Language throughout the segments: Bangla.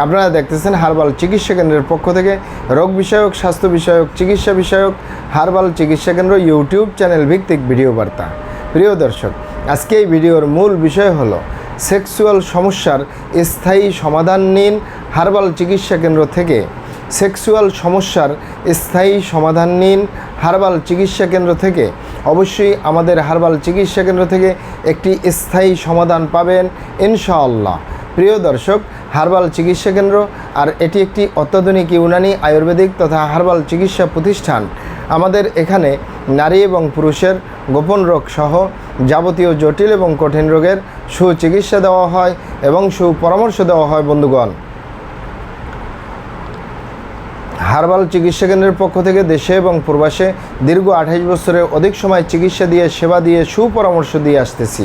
আপনারা দেখতেছেন হারবাল চিকিৎসা কেন্দ্রের পক্ষ থেকে রোগ বিষয়ক, স্বাস্থ্য বিষয়ক, চিকিৎসা বিষয়ক, হারবাল চিকিৎসা কেন্দ্র ইউটিউব চ্যানেল ভিত্তিক ভিডিও বার্তা। প্রিয় দর্শক, আজকে এই ভিডিওর মূল বিষয় হলো সেক্সুয়াল সমস্যার স্থায়ী সমাধান নিন হারবাল চিকিৎসা কেন্দ্র থেকে। সেক্সুয়াল সমস্যার স্থায়ী সমাধান নিন হারবাল চিকিৎসা কেন্দ্র থেকে। অবশ্যই আমাদের হারবাল চিকিৎসা কেন্দ্র থেকে একটি স্থায়ী সমাধান পাবেন, ইনশাআল্লাহ। প্রিয় দর্শক, হার্বাল চিকিৎসা কেন্দ্র আর এটি একটি অত্যাধুনিক ইউনানি আয়ুর্বেদিক তথা হার্বাল চিকিৎসা প্রতিষ্ঠান। আমাদের এখানে নারী এবং পুরুষের গোপন রোগ সহ যাবতীয় জটিল এবং কঠিন রোগের সুচিকিৎসা দেওয়া হয় এবং সুপরামর্শ দেওয়া হয় বন্ধুগণ। হার্বাল চিকিৎসা কেন্দ্রের পক্ষ থেকে দেশে এবং প্রবাসে দীর্ঘ আঠাইশ বছরের অধিক সময় চিকিৎসা দিয়ে, সেবা দিয়ে, সুপরামর্শ দিয়ে আসতেছি।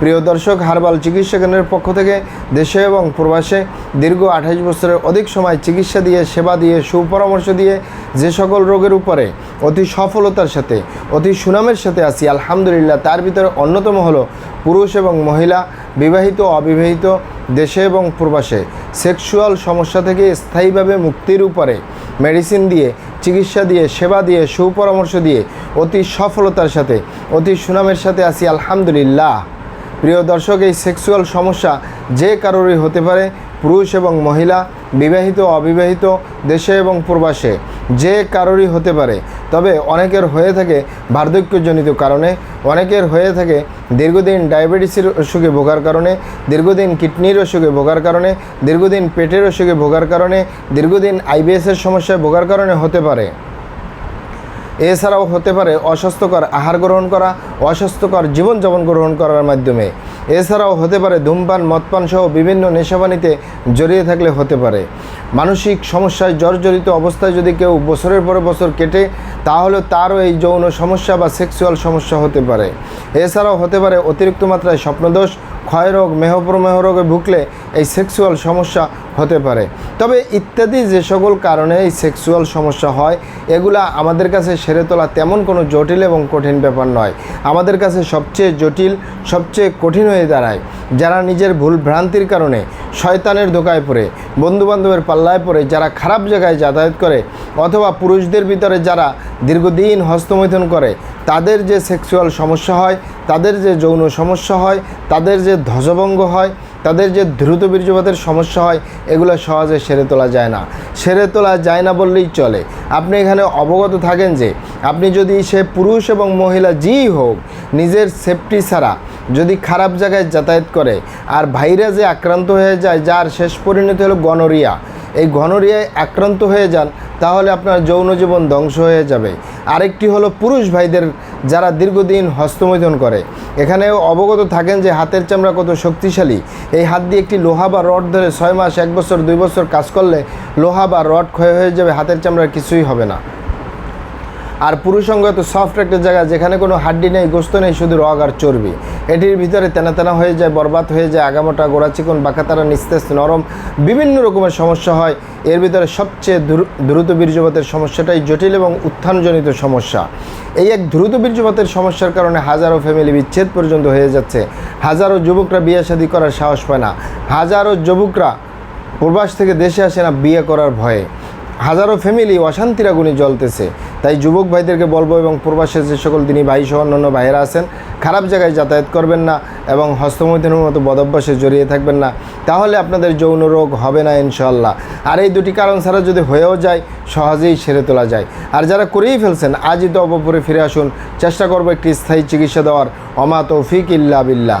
প্রিয় দর্শক, হারবাল চিকিৎসা কেন্দ্রের পক্ষ থেকে দেশে এবং প্রবাসে দীর্ঘ আঠাশ বছরের অধিক সময় চিকিৎসা দিয়ে, সেবা দিয়ে, সুপরামর্শ দিয়ে যে সকল রোগের উপরে অতি সফলতার সাথে, অতি সুনামের সাথে আছি, আলহামদুলিল্লাহ, তার ভিতরে অন্যতম হলো পুরুষ এবং মহিলা, বিবাহিত অবিবাহিত, দেশে এবং প্রবাসে। সেক্সুয়াল সমস্যা থেকে স্থায়ীভাবে মুক্তির উপরে মেডিসিন দিয়ে, চিকিৎসা দিয়ে, সেবা দিয়ে, সুপরামর্শ দিয়ে অতি সফলতার সাথে, অতি সুনামের সাথে আছি, আলহামদুলিল্লাহ। প্রিয় দর্শক, এই সেক্সুয়াল সমস্যা যে কারোরই হতে পারে, পুরুষ এবং মহিলা, বিবাহিত, অবিবাহিত, দেশে এবং প্রবাসে, যে কারোরই হতে পারে। তবে অনেকের হয়ে থাকে বার্ধক্যজনিত কারণে, অনেকের হয়ে থাকে দীর্ঘদিন ডায়াবেটিসের অসুখে ভোগার কারণে, দীর্ঘদিন কিডনির অসুখে ভোগার কারণে, দীর্ঘদিন পেটের অসুখে ভোগার কারণে, দীর্ঘদিন আইবিএসের সমস্যায় ভোগার কারণে হতে পারে। এছাড়াও হতে পারে অস্বাস্থ্যকর আহার গ্রহণ করা, অস্বাস্থ্যকর জীবনযাপন গ্রহণ করার মাধ্যমে। এছাড়াও হতে পারে ধূমপান, মদপান সহ বিভিন্ন নেশাবানিতে জড়িয়ে থাকলে হতে পারে। মানসিক সমস্যায় জর্জরিত অবস্থায় যদি কেউ বছরের পরে বছর কেটে, তাহলে তারও এই যৌন সমস্যা বা সেক্সুয়াল সমস্যা হতে পারে। এছাড়াও হতে পারে অতিরিক্ত মাত্রায় স্বপ্নদোষ, ক্ষয়রোগ, মেহপ্রমেহ রোগে ভুগলে এই সেক্সুয়াল সমস্যা হতে পারে। তবে ইত্যাদি যে সকল কারণে এই সেক্সুয়াল সমস্যা হয়, এগুলা আমাদের কাছে সেরে তোলা তেমন কোনো জটিল এবং কঠিন ব্যাপার নয়। আমাদের কাছে সবচেয়ে জটিল, সবচেয়ে কঠিন হয়ে দাঁড়ায় যারা নিজের ভুল ভ্রান্তির কারণে শয়তানের ধোকায় পড়ে, বন্ধুবান্ধবের পাল্লায় পড়ে, যারা খারাপ জায়গায় যাতায়াত করে, অথবা পুরুষদের ভিতরে যারা দীর্ঘদিন হস্তমৈথন করে, তাদের যে সেক্সুয়াল সমস্যা হয়, তাদের যে যৌন সমস্যা হয়, তাদের যে ধ্বজভঙ্গ হয় তাদের যে দ্রুত বীর্যপাতের সমস্যা হয়, এগুলো সহজে সেরে তোলা যায় না। সেরে তোলা যায় না বললেই চলে। আপনি এখানে অবগত থাকেন যে, আপনি যদি সে পুরুষ এবং মহিলা যেই হোক, নিজের সেফটি ছাড়া যদি খারাপ জায়গায় যাতায়াত করে আর ভাইরাসে আক্রান্ত হয়ে যায়, যার শেষ পরিণতি হলো গনোরিয়া, এই গনোরিয়ায় আক্রান্ত হয়ে যান তাহলে আপনার যৌন জীবন ধ্বংস হয়ে যাবে। আরেকটি হলো পুরুষ ভাইদের যারা দীর্ঘদিন হস্তমৈথন করে। এখানেও অবগত থাকেন যে হাতের চামড়া কত শক্তিশালী। এই হাত দিয়ে একটি লোহা বা রড ধরে ছয় মাস, এক বছর, দুই বছর কাজ করলে লোহা বা রড ক্ষয় হয়ে যাবে, হাতের চামড়ার কিছুই হবে না। আর পুরুষঙ্গ তো সফট একটা জায়গা যেখানে কোনো হাড্ডি নেই, গোস্ত নেই, শুধু রগ আর চর্বি। এটির ভিতরে তেনা তেনা হয়ে যায়, বরবাদ হয়ে যায়, আগামোটা গোড়া চিকন, বাঁকাতারা নিস্তেজ, নরম, বিভিন্ন রকমের সমস্যা হয়। এর ভিতরে সবচেয়ে দ্রুত বীর্যপাতের সমস্যাটাই জটিল এবং উত্থানজনিত সমস্যা। এই এক দ্রুত বীর্যপাতের সমস্যার কারণে হাজারো ফ্যামিলি বিচ্ছেদ পর্যন্ত হয়ে যাচ্ছে। হাজারো যুবকরা বিয়ে শাদী করার সাহস পায় না। হাজারো যুবকরা প্রবাস থেকে দেশে আসে না, বিয়ে করার ভয়ে। হাজারো ফ্যামিলি অশান্তির আগুনে জ্বলতেছে। তাই যুবক ভাইদেরকে বলব এবং প্রবাসে যে সকল দিনই ভাই সহ অন্যান্য ভাইয়েরা আছেন, খারাপ জায়গায় যাতায়াত করবেন না এবং হস্তমৈথুনের মতো বদভ্যাসে জড়িয়ে থাকবেন না। তাহলে আপনাদের যৌন রোগ হবে না ইনশাল্লাহ আর এই দুটি কারণ ছাড়া যদি হয়েও যায়, সহজেই সেরে তোলা যায়। আর যারা করেই ফেলছেন, আজই তো অপপুরে ফিরে আসুন। চেষ্টা করব একটি স্থায়ী চিকিৎসা দেওয়ার। অমা তৌফিক ইল্লা বিল্লাহ।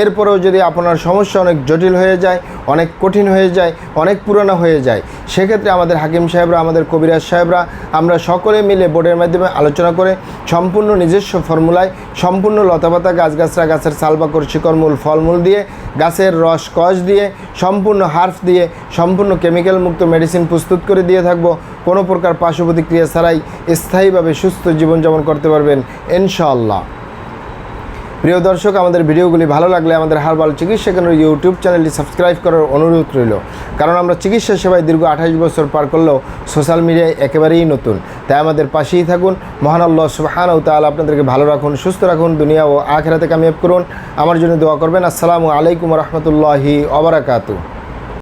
এরপরেও যদি আপনার সমস্যা অনেক জটিল হয়ে যায়, অনেক কঠিন হয়ে যায়, অনেক পুরনো হয়ে যায়, সেক্ষেত্রে আমাদের হাকিম সাহেবরা, আমাদের কবিরাজ সাহেবরা, আমরা সকলে মিলে বোর্ডের মাধ্যমে আলোচনা করে সম্পূর্ণ নিজস্ব ফর্মুলায়, সম্পূর্ণ লতাপাতা গাছগাছরা গাছের সালবাকর শিকড়মূল, ফলমূল দিয়ে, গাছের রস, কষ দিয়ে, সম্পূর্ণ হার্ফ দিয়ে, সম্পূর্ণ কেমিক্যাল মুক্ত মেডিসিন প্রস্তুত করে দিয়ে থাকব। কোনো প্রকার পার্শ্ব প্রতিক্রিয়া ছাড়াই স্থায়ীভাবে সুস্থ জীবনযাপন করতে পারবেন, ইনশাআল্লাহ। প্রিয় দর্শক, আমাদের ভিডিওগুলি ভালো লাগলে আমাদের হারবাল চিকিৎসা কেন্দ্র ইউটিউব চ্যানেলটি সাবস্ক্রাইব করার অনুরোধ রইল। কারণ আমরা চিকিৎসা সেবায় দীর্ঘ আঠাশ বছর পার করলেও সোশ্যাল মিডিয়ায় একেবারেই নতুন। তাই আমাদের পাশেই থাকুন। মহান আল্লাহ সুহান ও তাহলে আপনাদেরকে ভালো রাখুন, সুস্থ রাখুন, দুনিয়া ও আখেরাতে কামিয়াব করুন। আমার জন্য দোয়া করবেন। আসসালামু আলাইকুম রহমতুল্লাহি অবরাকাতু